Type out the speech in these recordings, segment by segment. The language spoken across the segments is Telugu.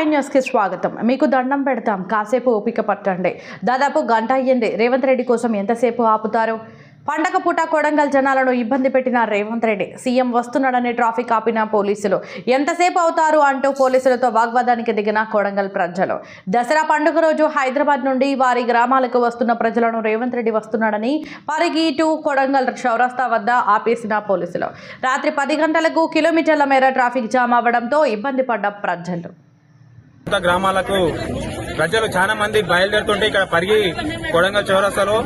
ఫైవ్ న్యూస్కి స్వాగతం. మీకు దండం పెడతాం. కాసేపు ఓపిక పట్టండి. దాదాపు గంట అయ్యింది. రేవంత్ రెడ్డి కోసం ఎంతసేపు ఆపుతారు? పండగ పూట కొడంగల్ జనాలను ఇబ్బంది పెట్టిన రేవంత్ రెడ్డి సీఎం వస్తున్నాడని ట్రాఫిక్ ఆపిన పోలీసులు. ఎంతసేపు అవుతారు అంటూ పోలీసులతో వాగ్వాదానికి దిగిన కొడంగల్ ప్రజలు. దసరా పండుగ రోజు హైదరాబాద్ నుండి వారి గ్రామాలకు వస్తున్న ప్రజలను రేవంత్ రెడ్డి వస్తున్నాడని వారికి ఇటు కొడంగల్ చౌరస్తా వద్ద ఆపేసిన పోలీసులు. రాత్రి పది గంటలకు కిలోమీటర్ల మేర ట్రాఫిక్ జామ్ అవ్వడంతో ఇబ్బంది పడ్డ ప్రజలు. గ్రామాలకు ప్రజలు చాలా మంది బయలుదేరుతుంటే ఇక్కడ పరిగి కొడంగల్ చౌరస్తాలో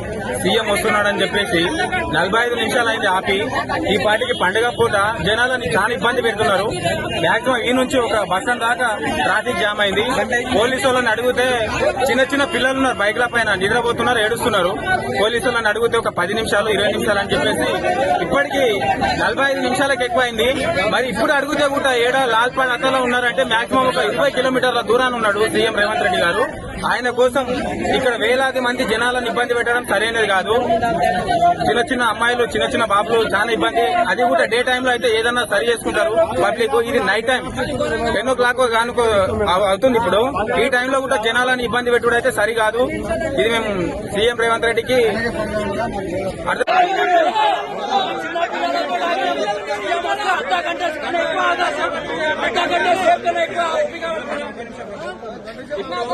సీఎం వస్తున్నాడని చెప్పేసి నలభై ఐదు నిమిషాలు అయింది ఆపి. ఈ పార్టీకి పండుగ పూట జనాలని చాలా ఇబ్బంది పెడుతున్నారు. మాక్సిమం ఈ నుంచి ఒక బస్టాండ్ దాకా ట్రాఫిక్ జామ్ అయింది. పోలీసు వాళ్ళని అడిగితే చిన్న చిన్న పిల్లలు ఉన్నారు బైక్ల పైన నిద్రపోతున్నారు ఏడుస్తున్నారు. పోలీసు వాళ్ళని అడిగితే ఒక పది నిమిషాలు ఇరవై నిమిషాలు అని చెప్పేసి ఇప్పటికి నలభై ఐదు నిమిషాలకు ఎక్కువైంది. మరి ఇప్పుడు అడిగితే కూడా ఏడా లాల్పాడ్ అక్కలో ఉన్నారంటే మాక్సిమం ఒక ఇరవై కిలోమీటర్ల దూరాన్ని ఉన్నాడు సీఎం రేవంత్ రెడ్డి గారు. ఆయన కోసం ఇక్కడ వేలాది మంది జనాలను ఇబ్బంది పెట్టడం సరైనది కాదు. చిన్న చిన్న అమ్మాయిలు చిన్న చిన్న బాబులు చాలా ఇబ్బంది. అది కూడా డే టైంలో అయితే ఏదన్నా సరి చేసుకుంటారు పబ్లిక్. ఇది night time. Ten o'clock కానుకో అవుతుంది ఇప్పుడు. ఈ టైంలో కూడా జనాలను ఇబ్బంది పెట్టుడు అయితే సరి కాదు. ఇది మేము సీఎం రేవంత్ రెడ్డికి ఎక్కువ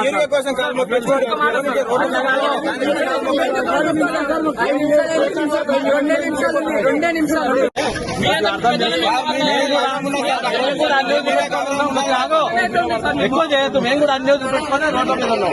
ఏరియా కోసం కాదు, పెట్టుకోండి. రెండే నిమిషాలు ఎక్కువ చేయొద్దు మేము కూడా అన్ని పెట్టుకొని రోడ్ల మీద ఉన్నాం